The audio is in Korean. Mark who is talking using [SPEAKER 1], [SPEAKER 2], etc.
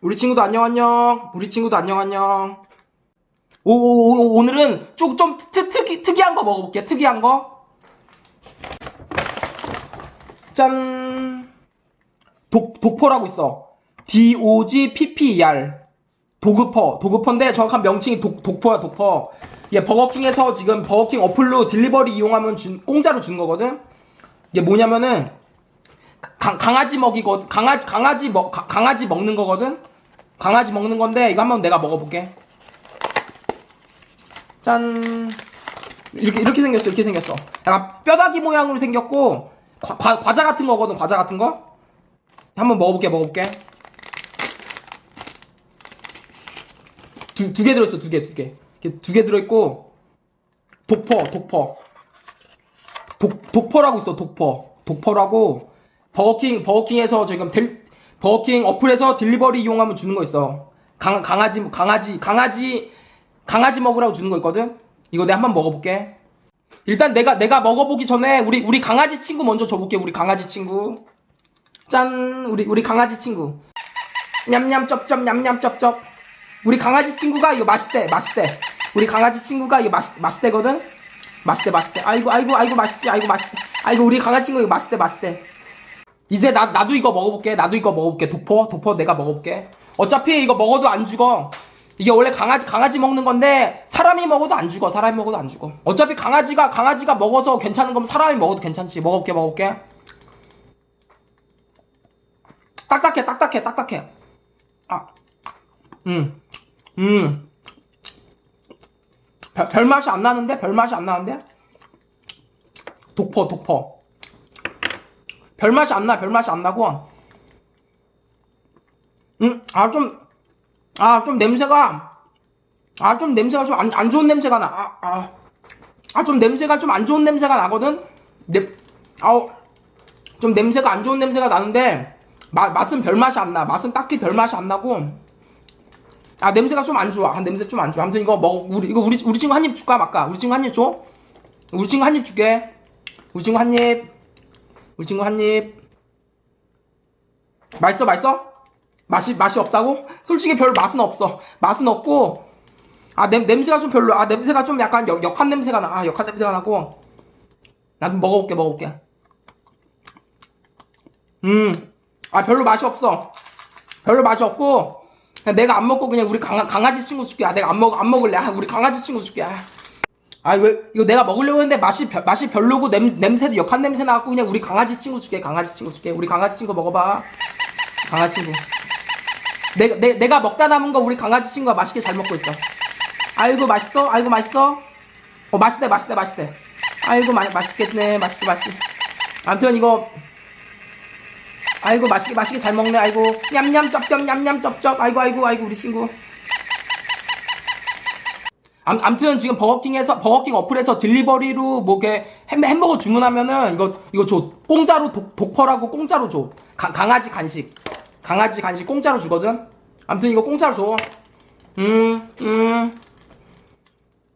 [SPEAKER 1] 우리 친구도 안녕 안녕. 우리 친구도 안녕 안녕. 오, 오, 오, 오늘은 좀, 좀 특, 특이, 특이한 거 먹어볼게. 특이한 거. 짠. 독, 독포라고 있어. D-O-G-P-P-E-R. 도그퍼. 도그퍼인데 정확한 명칭이 독, 독퍼야, 독퍼. 얘 버거킹에서 지금 버거킹 어플로 딜리버리 이용하면 준, 공짜로 주는 거거든? 이게 뭐냐면은, 강, 강아지 먹이거 강아지, 강아지 먹, 가- 강아지 먹는 거거든? 강아지 먹는 건데, 이거 한번 내가 먹어볼게. 짠. 이렇게, 이렇게 생겼어, 이렇게 생겼어. 약간 뼈다귀 모양으로 생겼고, 과, 과, 과자 같은 거거든, 과자 같은 거? 한번 먹어볼게, 먹어볼게. 두, 두 개 들어있어, 두 개, 두 개. 두 개 들어있고, 독퍼, 독퍼. 독, 독퍼라고 있어, 독퍼. 독퍼라고, 버거킹, 버거킹에서 지금 델, 버거킹 어플에서 딜리버리 이용하면 주는 거 있어. 강, 강아지, 강아지, 강아지, 강아지 먹으라고 주는 거 있거든? 이거 내가 한번 먹어볼게. 일단 내가, 내가 먹어보기 전에 우리, 우리 강아지 친구 먼저 줘볼게, 우리 강아지 친구. 짠, 우리, 우리 강아지 친구. 냠냠 쩝쩝, 냠냠 쩝쩝. 우리 강아지 친구가 이거 맛있대, 맛있대. 우리 강아지 친구가 이거 맛있, 맛있대거든? 맛있대, 맛있대. 아이고, 아이고, 아이고, 맛있지, 아이고, 맛있대. 아이고, 우리 강아지 친구 이거 맛있대, 맛있대. 이제 나, 나도 이거 먹어볼게. 나도 이거 먹어볼게. 도퍼, 도퍼 내가 먹어볼게. 어차피 이거 먹어도 안 죽어. 이게 원래 강아지, 강아지 먹는 건데, 사람이 먹어도 안 죽어. 사람이 먹어도 안 죽어. 어차피 강아지가, 강아지가 먹어서 괜찮은 거면 사람이 먹어도 괜찮지. 먹어볼게, 먹어볼게. 딱딱해, 딱딱해, 딱딱해. 아, 음, 음. 별, 별 맛이 안 나는데? 별 맛이 안 나는데? 독퍼, 독퍼. 별 맛이 안 나, 별 맛이 안 나고. 음, 아, 좀, 아, 좀 냄새가, 아, 좀 냄새가 좀 안, 안 좋은 냄새가 나. 아, 아, 아, 좀 냄새가 좀 안 좋은 냄새가 나거든? 냄, 아우, 좀 냄새가 안 좋은 냄새가 나는데, 맛, 맛은 별 맛이 안 나. 맛은 딱히 별 맛이 안 나고, 아, 냄새가 좀 안 좋아. 아, 냄새 좀 안 좋아. 아무튼 이거 먹, 우리, 이거 우리, 우리 친구 한 입 줄까, 말까? 우리 친구 한 입 줘? 우리 친구 한 입 줄게. 우리 친구 한 입. 우리 친구 한 입. 맛있어, 맛있어? 맛이, 맛이 없다고? 솔직히 별 맛은 없어. 맛은 없고, 아, 냄, 냄새가 좀 별로, 아, 냄새가 좀 약간 역, 역한 냄새가 나. 아, 역한 냄새가 나고. 나도 먹어볼게, 먹어볼게. 음, 아, 별로 맛이 없어. 별로 맛이 없고, 내가 안 먹고 그냥 우리 강아, 강아지 친구 줄게. 아, 내가 안 먹, 안 먹을래. 아, 우리 강아지 친구 줄게. 아. 아, 왜, 이거 내가 먹으려고 했는데 맛이, 별- 맛이 별로고 냄, 냄새도 역한 냄새 나갖고 그냥 우리 강아지 친구 줄게. 강아지 친구 줄게. 우리 강아지 친구 먹어봐. 강아지 친구. 내가, 내, 내가 먹다 남은 거 우리 강아지 친구가 맛있게 잘 먹고 있어. 아이고, 맛있어? 아이고, 맛있어? 어, 맛있대, 맛있대, 맛있대. 아이고, 마, 맛있겠네. 맛있어, 맛있어. 아무튼 이거, 아이고, 맛있게, 맛있게 잘 먹네. 아이고, 냠냠 쩝쩝, 냠냠 쩝쩝. 아이고, 아이고, 아이고, 우리 친구. 암, 암튼 지금 버거킹에서 버거킹 어플에서 딜리버리로 뭐게 햄, 햄버거 주문하면은 이거 이거 줘. 공짜로 독, 독퍼라고 공짜로 줘. 가- 강아지 간식. 강아지 간식 공짜로 주거든? 암튼 이거 공짜로 줘 음 음